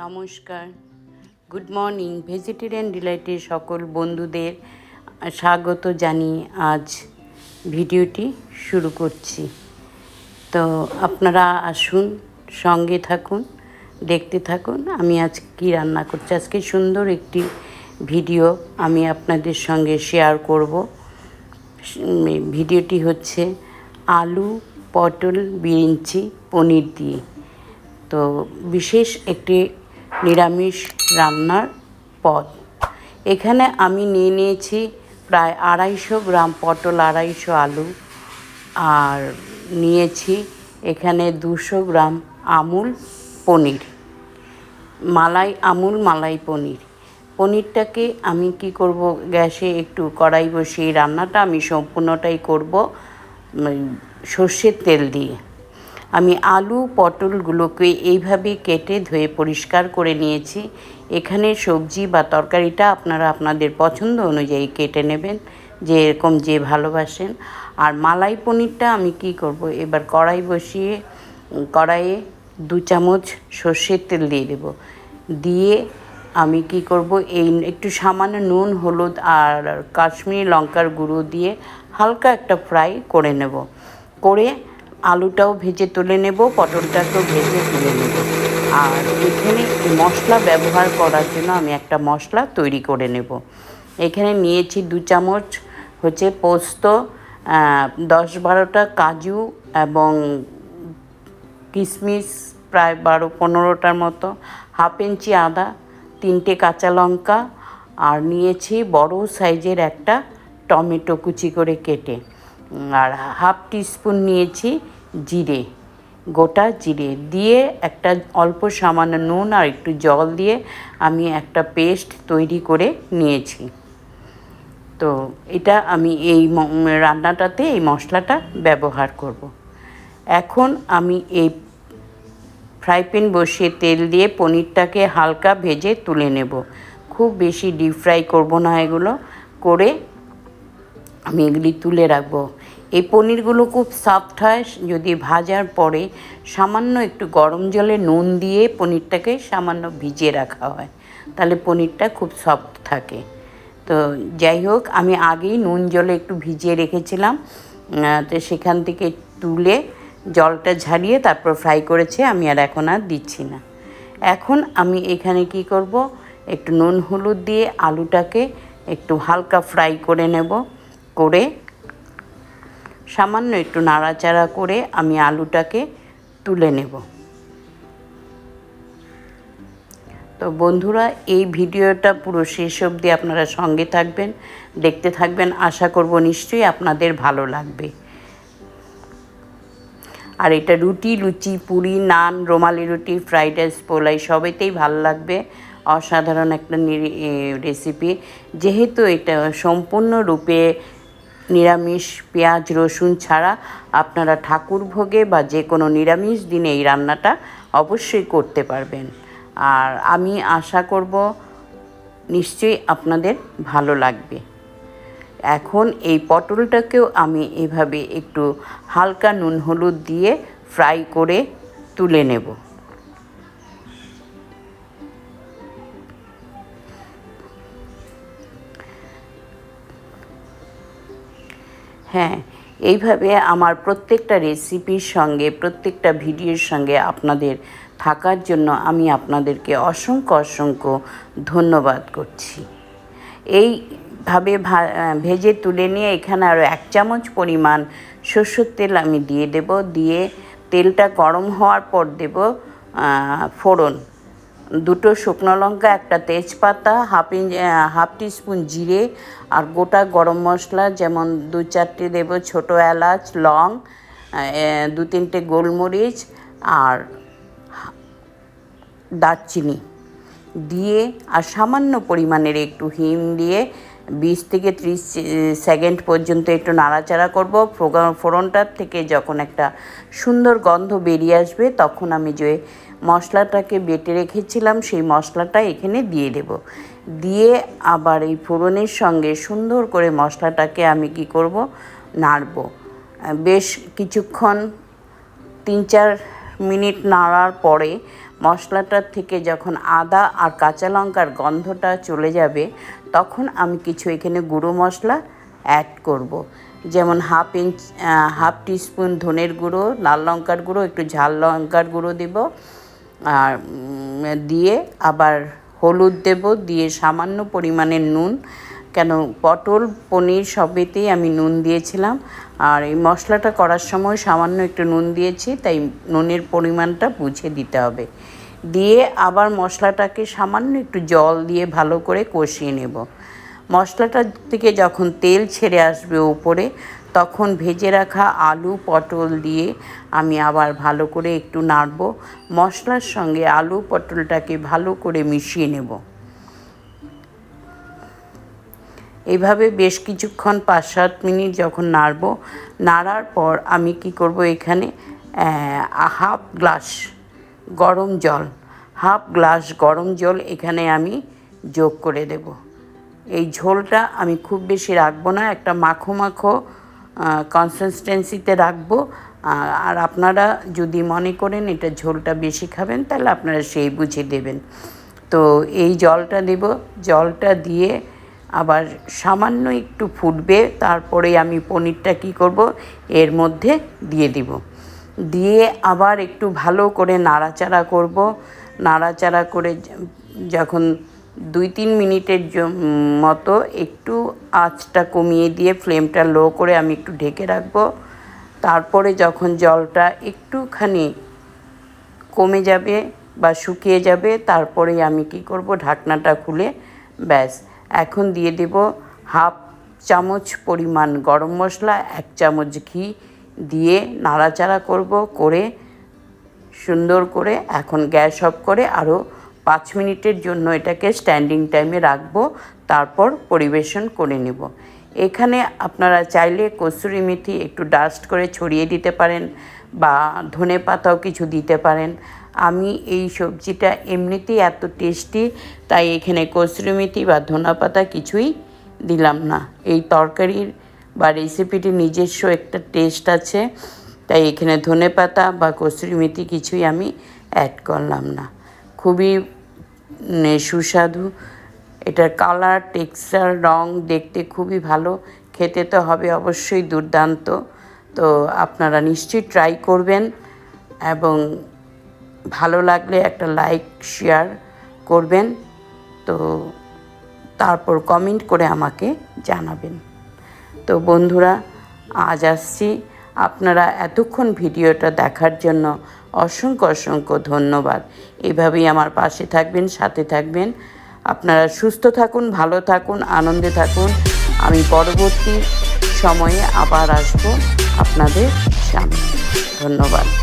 নমস্কার। Good morning vegetarian ডিলাইটের সকল বন্ধুদের স্বাগত জানিয়ে আজ ভিডিওটি শুরু করছি। তো আপনারা আসুন, সঙ্গে থাকুন, দেখতে থাকুন, আমি আজ কী রান্না করছি। আজকে সুন্দর একটি ভিডিও আমি আপনাদের সঙ্গে শেয়ার করব। ভিডিওটি হচ্ছে আলু পটল, বিরিঞ্চি, পনির দিয়ে। তো বিশেষ একটি নিরামিষ রান্নার পদ। এখানে আমি নিয়ে নিয়েছি প্রায় আড়াইশো গ্রাম পটল, আড়াইশো আলু। আর নিয়েছি এখানে দুশো গ্রাম আমুল পনির। মালাই, আমুল মালাই পনির। পনিরটাকে আমি কি করব, গ্যাসে একটু কড়াই বসিয়ে রান্নাটা আমি সম্পূর্ণটাই করব। সর্ষের তেল দিয়ে। আমি আলু, পটলগুলোকে এইভাবে কেটে ধুয়ে পরিষ্কার করে নিয়েছি। এখানে সবজি বা তরকারিটা আপনারা আপনাদের পছন্দ অনুযায়ী কেটে নেবেন যে এরকম যে ভালোবাসেন। আর মালাই পনিরটা আমি কি করব, এবার কড়াই বসিয়ে, কড়াইয়ে দু চামচ সর্ষের তেল দিয়ে দেব। দিয়ে আমি কি করব, এই একটু সামান্য নুন, হলুদ আর কাশ্মীরি লঙ্কার গুঁড়ো দিয়ে হালকা একটা ফ্রাই করে নেব। করে আলুটাও ভেজে তুলে নেব, পটলটাকেও ভেজে তুলে নেব। আর এখানে মশলা ব্যবহার করার জন্য আমি একটা মশলা তৈরি করে নেব। এখানে নিয়েছি দু চামচ হচ্ছে পোস্ত দশ বারোটা কাজু এবং কিশমিশ, প্রায় বারো পনেরোটার মতো, হাফ ইঞ্চি আদা, তিনটে কাঁচা লঙ্কা, আর নিয়েছি বড় সাইজের একটা টমেটো কুচি করে কেটে। আর হাফ টিস্পুন নিয়েছি জিরে, গোটা জিরে। দিয়ে একটা অল্প সামান্য নুন আর একটু জল দিয়ে আমি একটা পেস্ট তৈরি করে নিয়েছি। তো এটা আমি এই রান্নাটাতে এই মশলাটা ব্যবহার করব। এখন আমি এই ফ্রাই প্যান বসিয়ে তেল দিয়ে পনিরটাকে হালকা ভেজে তুলে নেব। খুব বেশি ডিপ ফ্রাই করব না এগুলো। করে আমি এগুলি তুলে রাখব। এই পনিরগুলো খুব সফট হয়, যদি ভাজার পরে সামান্য একটু গরম জলে নুন দিয়ে পনিরটাকে সামান্য ভিজিয়ে রাখা হয়, তাহলে পনিরটা খুব সফট থাকে। তো যাই হোক, আমি আগেই নুন জলে একটু ভিজিয়ে রেখেছিলাম তো সেখান থেকে তুলে জলটা ঝারিয়ে তারপর ফ্রাই করেছে, আমি আর এখন আর দিচ্ছি না। এখন আমি এখানে কি করব, একটু নুন হলুদ দিয়ে আলুটাকে একটু হালকা ফ্রাই করে নেব, করে সামান্য একটু নাড়াচাড়া করে আমি আলুটাকে তুলে নেব। তো বন্ধুরা, এই ভিডিওটা পুরো শেষ অবধি আপনারা সঙ্গে থাকবেন, দেখতে থাকবেন, আশা করব নিশ্চয়ই আপনাদের ভালো লাগবে। আর এটা রুটি, লুচি, পুরি, নান, রোমালি রুটি, ফ্রাইড রাইস, পোলাই, সবেতেই ভালো লাগবে। অসাধারণ একটা রেসিপি যেহেতু এটা সম্পূর্ণরূপে নিরামিষ পেঁয়াজ, রসুন ছাড়া আপনারা ঠাকুর ভোগে বা যে কোনো নিরামিষ দিনে এই রান্নাটা অবশ্যই করতে পারবেন। আর আমি আশা করব নিশ্চয়ই আপনাদের ভালো লাগবে। এখন এই পটলটাকেও আমি এভাবে একটু হালকা নুন হলুদ দিয়ে ফ্রাই করে তুলে নেব। হ্যাঁ এইভাবে আমার প্রত্যেকটা রেসিপির সঙ্গে, প্রত্যেকটা ভিডিওর সঙ্গে আপনাদের থাকার জন্য আমি আপনাদেরকে অসংখ্য অসংখ্য ধন্যবাদ করছি। এইভাবে ভেজে তুলে নিয়ে এখানে আরও এক চামচ পরিমাণ সর্ষের তেল আমি দিয়ে দেব। দিয়ে তেলটা গরম হওয়ার পর দেব ফোড়ন। দুটো শুকনো লঙ্কা, একটা তেজপাতা, হাফ ইঞ্চ হাফ টিস্পুন জিরে আর গোটা গরম মশলা, যেমন দু চারটে দেবো ছোটো এলাচ, লং দু তিনটে গোলমরিচ আর দারচিনি দিয়ে আর সামান্য পরিমাণের একটু হিম দিয়ে বিশ থেকে ত্রিশ সেকেন্ড পর্যন্ত একটু নাড়াচাড়া করব। ফোড়নটার থেকে যখন একটা সুন্দর গন্ধ বেরিয়ে আসবে, তখন আমি যে মশলাটাকে বেটে রেখেছিলাম, সেই মশলাটা এখানে দিয়ে দেব। দিয়ে আবার এই ফোড়নের সঙ্গে সুন্দর করে মশলাটাকে আমি কি করব? নাড়ব। বেশ কিছুক্ষণ, তিন চার মিনিট নাড়ার পরে মশলাটার থেকে যখন আদা আর কাঁচা লঙ্কার গন্ধটা চলে যাবে, তখন আমি কিছু এখানে গুঁড়ো মশলা অ্যাড করব। যেমন হাফ ইঞ্চ হাফ টিস্পুন ধনের গুঁড়ো, লাল লঙ্কার গুঁড়ো, একটু ঝাল লঙ্কার গুঁড়ো দেব। আর দিয়ে আবার হলুদ দেব, দিয়ে সামান্য পরিমাণের নুন, কেন পটল, পনির সবেতেই আমি নুন দিয়েছিলাম। আর এই মশলাটা করার সময় সামান্য একটু নুন দিয়েছি, তাই নুনের পরিমাণটা বুঝে দিতে হবে। দিয়ে আবার মশলাটাকে সামান্য একটু জল দিয়ে ভালো করে কষিয়ে নেব। মশলাটা থেকে যখন তেল ছেড়ে আসবে উপরে, তখন ভেজে রাখা আলু, পটল দিয়ে আমি আবার ভালো করে একটু নাড়ব। মশলার সঙ্গে আলু, পটলটাকে ভালো করে মিশিয়ে নেব। এইভাবে বেশ কিছুক্ষণ পাঁচ সাত মিনিট যখন নাড়ব, নাড়ার পর আমি কি করব এখানে হাফ গ্লাস গরম জল, হাফ গ্লাস গরম জল এখানে আমি যোগ করে দেব। ঝোলটা আমি খুব বেশি রাখব না, একটা মাখো মাখো কনসিস্টেন্সিতে রাখব। আর আপনারা যদি মনে করেন এটা ঝোলটা বেশি খাবেন, তাহলে আপনারা সেই বুঝে দেবেন। তো এই জলটা দেব, জলটা দিয়ে আবার সামান্য একটু ফুটবে, তারপরে আমি পনিরটা কি করব, এর মধ্যে দিয়ে দিব। দিয়ে আবার একটু ভালো করে নাড়াচাড়া করব, নাড়াচাড়া করে যখন দুই তিন মিনিটের মতো একটু আঁচটা কমিয়ে দিয়ে ফ্লেমটা লো করে আমি একটু ঢেকে রাখব। তারপরে যখন জলটা একটুখানি কমে যাবে বা শুকিয়ে যাবে তারপরে আমি কি করব, ঢাকনাটা খুলে ব্যাস। এখন দিয়ে দেব হাফ চামচ পরিমাণ গরম মশলা, এক চামচ ঘি দিয়ে নাড়াচাড়া করব করে সুন্দর করে এখন গ্যাস অফ করে আরও পাঁচ মিনিটের জন্য এটাকে স্ট্যান্ডিং টাইমে রাখব, তারপর পরিবেশন করে নেব। এখানে আপনারা চাইলে কসুরি মেথি একটু ডাস্ট করে ছড়িয়ে দিতে পারেন বা ধনে পাতাও কিছু দিতে পারেন। আমি এই সবজিটা এমনিতেই এত টেস্টি তাই এখানে কসুরি মেথি বা ধনা পাতা কিছুই দিলাম না। এই তরকারির বা রেসিপিটির নিজস্ব একটা টেস্ট আছে, তাই এখানে ধনে পাতা বা কসুরি মেথি কিছুই আমি অ্যাড করলাম না। খুবই সুস্বাদু। এটার কালার টেক্সচার রং দেখতে খুবই ভালো। খেতে তো হবে অবশ্যই দুর্দান্ত। তো আপনারা নিশ্চয়ই ট্রাই করবেন এবং ভালো লাগলে একটা লাইক শেয়ার করবেন। তো তারপর কমেন্ট করে আমাকে জানাবেন। তো বন্ধুরা, আজ আসছি। আপনারা এতক্ষণ ভিডিওটা দেখার জন্য অসংখ্য অসংখ্য ধন্যবাদ। এভাবেই আমার পাশে থাকবেন, সাথে থাকবেন। আপনারা সুস্থ থাকুন, ভালো থাকুন, আনন্দে থাকুন। আমি পরবর্তী সময়ে আবার আসব আপনাদের সামনে। ধন্যবাদ।